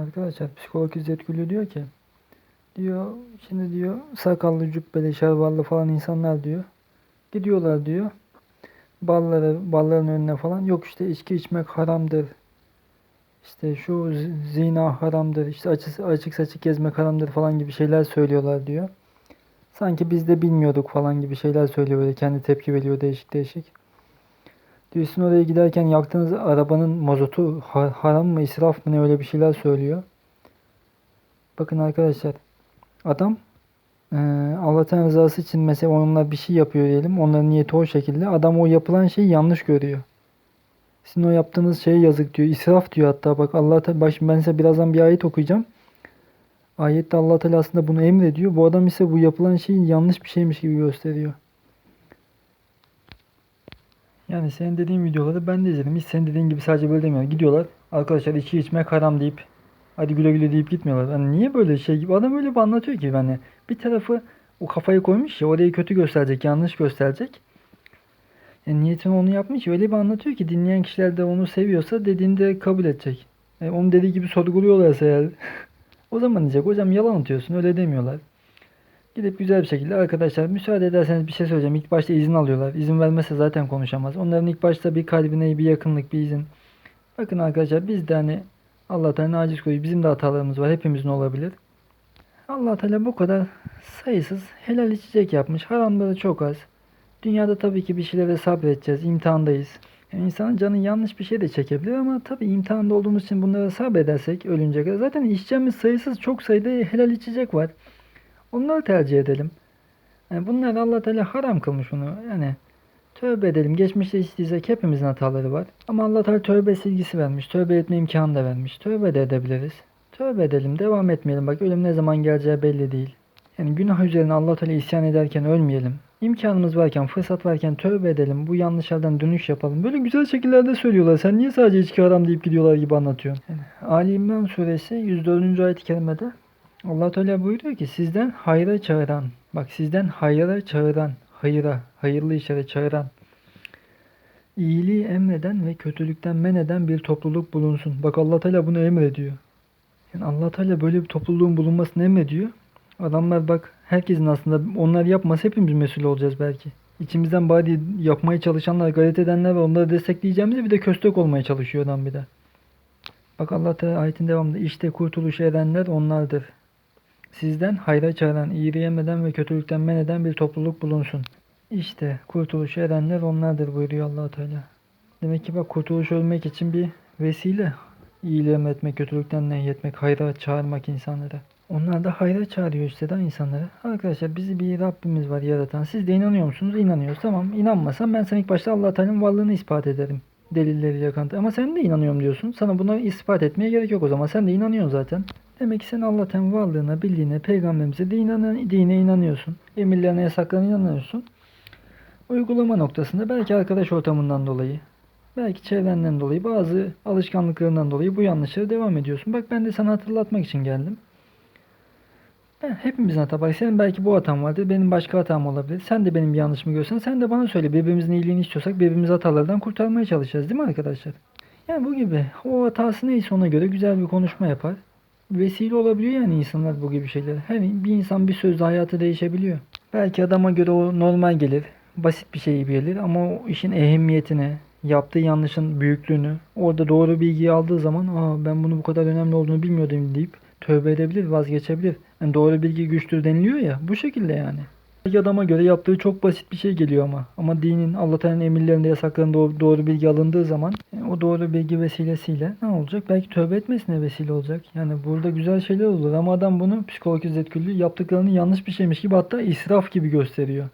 Arkadaşlar psikolog İzzet Gülü diyor ki diyor şimdi diyor sakallı cübbeli şervallı falan insanlar diyor gidiyorlar diyor balları balların önüne falan yok işte içki içmek haramdır işte şu zi- zina haramdır işte açık, açık saçık gezmek haramdır falan gibi şeyler söylüyorlar diyor. Sanki biz de bilmiyorduk falan gibi şeyler söylüyor böyle kendi tepki veriyor değişik değişik. Diyorsun oraya giderken yaktığınız arabanın mazotu ha- haram mı israf mı ne öyle bir şeyler söylüyor. Bakın arkadaşlar adam eee Allah'ın rızası için mesela onunla bir şey yapıyor diyelim. Onların niyeti o şekilde. Adam o yapılan şeyi yanlış görüyor. Sizin o yaptığınız şeye yazık diyor. İsraf diyor hatta. Bak Allah Teala ben size birazdan bir ayet okuyacağım. Ayette Allah Teala aslında bunu emrediyor. Bu adam ise bu yapılan şeyin yanlış bir şeymiş gibi gösteriyor. Yani senin dediğin videoları ben de izledim. Hiç senin dediğin gibi sadece böyle demiyorlar. Gidiyorlar. Arkadaşlar içki içmek haram deyip hadi güle güle deyip gitmiyorlar. Hani niye böyle şey gibi? Adam öyle bir anlatıyor ki hani bir tarafı o kafayı koymuş ya orayı kötü gösterecek, yanlış gösterecek. Yani niyetini onu yapmış. Öyle bir anlatıyor ki dinleyen kişiler de onu seviyorsa dediğinde kabul edecek. E, onun dediği gibi sorguluyorlarsa eğer o zaman diyecek hocam yalan atıyorsun öyle demiyorlar. Gidip güzel bir şekilde arkadaşlar müsaade ederseniz bir şey söyleyeceğim. İlk başta izin alıyorlar. İzin vermezse zaten konuşamaz. Onların ilk başta bir kalbine bir yakınlık bir izin. Bakın arkadaşlar biz de hani Allah Teala aciz koyuyor. Bizim de hatalarımız var. Hepimizin olabilir. Allah Teala bu kadar sayısız helal içecek yapmış. Haramları çok az. Dünyada tabii ki bir şeylere sabredeceğiz. imtihandayız. Yani insanın canı yanlış bir şey de çekebilir ama tabii imtihanda olduğumuz için bunlara sabredersek ölünce kadar. Zaten içeceğimiz sayısız çok sayıda helal içecek var. Onları tercih edelim. Yani bunlar Allah Teala haram kılmış bunu. Yani tövbe edelim. Geçmişte içtiysek hepimizin hataları var. Ama Allah Teala tövbe silgisi vermiş. Tövbe etme imkanı da vermiş. Tövbe de edebiliriz. Tövbe edelim. Devam etmeyelim. Bak ölüm ne zaman geleceği belli değil. Yani günah üzerine Allah Teala isyan ederken ölmeyelim. İmkanımız varken, fırsat varken tövbe edelim. Bu yanlışlardan dönüş yapalım. Böyle güzel şekillerde söylüyorlar. Sen niye sadece içki haram deyip gidiyorlar gibi anlatıyorsun? Yani, Ali İmran suresi 104. ayet-i kerimede Allah Teala buyuruyor ki sizden hayra çağıran, bak sizden hayra çağıran, hayıra, hayırlı işlere çağıran, iyiliği emreden ve kötülükten men eden bir topluluk bulunsun. Bak Allah Teala bunu emrediyor. Yani Allah Teala böyle bir topluluğun bulunmasını emrediyor. Adamlar bak herkesin aslında onlar yapmasa hepimiz mesul olacağız belki. İçimizden bari yapmaya çalışanlar, gayret edenler var. Onları destekleyeceğimize bir de köstek olmaya çalışıyor adam bir de. Bak Allah Teala ayetin devamında işte kurtuluş erenler onlardır. Sizden hayra çağıran, iyiliği emreden ve kötülükten men eden bir topluluk bulunsun. İşte kurtuluş erenler onlardır buyuruyor allah Teala. Demek ki bak kurtuluş olmak için bir vesile. İyiliği emretmek, kötülükten nehyetmek, hayra çağırmak insanlara. Onlar da hayra çağırıyor işte da insanları. Arkadaşlar bizi bir Rabbimiz var yaratan. Siz de inanıyor musunuz? İnanıyoruz. Tamam inanmasam ben sana ilk başta allah Teala'nın varlığını ispat ederim. Delilleriyle kanıt. Ama sen de inanıyorum diyorsun. Sana bunu ispat etmeye gerek yok o zaman. Sen de inanıyorsun zaten. Demek ki sen Allah'ın varlığına, bildiğine, peygamberimize de inan dine inanıyorsun. Emirlerine, yasaklarına inanıyorsun. Uygulama noktasında belki arkadaş ortamından dolayı, belki çevrenden dolayı, bazı alışkanlıklarından dolayı bu yanlışlara devam ediyorsun. Bak ben de sana hatırlatmak için geldim. Ben hepimizin hata var. Senin belki bu hatan vardır. Benim başka hatam olabilir. Sen de benim bir yanlışımı görsen sen de bana söyle. Birbirimizin iyiliğini istiyorsak birbirimizi hatalardan kurtarmaya çalışacağız değil mi arkadaşlar? Yani bu gibi. O hatası neyse ona göre güzel bir konuşma yapar. Vesile olabiliyor yani insanlar bu gibi şeyler. Her bir insan bir sözle hayatı değişebiliyor. Belki adama göre o normal gelir. Basit bir şey gelir ama o işin ehemmiyetini, yaptığı yanlışın büyüklüğünü, orada doğru bilgiyi aldığı zaman Aa, ben bunu bu kadar önemli olduğunu bilmiyordum deyip tövbe edebilir, vazgeçebilir. Yani doğru bilgi güçtür deniliyor ya bu şekilde yani. Belki adama göre yaptığı çok basit bir şey geliyor ama. Ama dinin, Allah emirlerinde, yasaklarında doğru, doğru bilgi alındığı zaman yani o doğru bilgi vesilesiyle ne olacak? Belki tövbe etmesine vesile olacak. Yani burada güzel şeyler olur ama adam bunu psikolog İzzet Güllü yaptıklarını yanlış bir şeymiş gibi hatta israf gibi gösteriyor.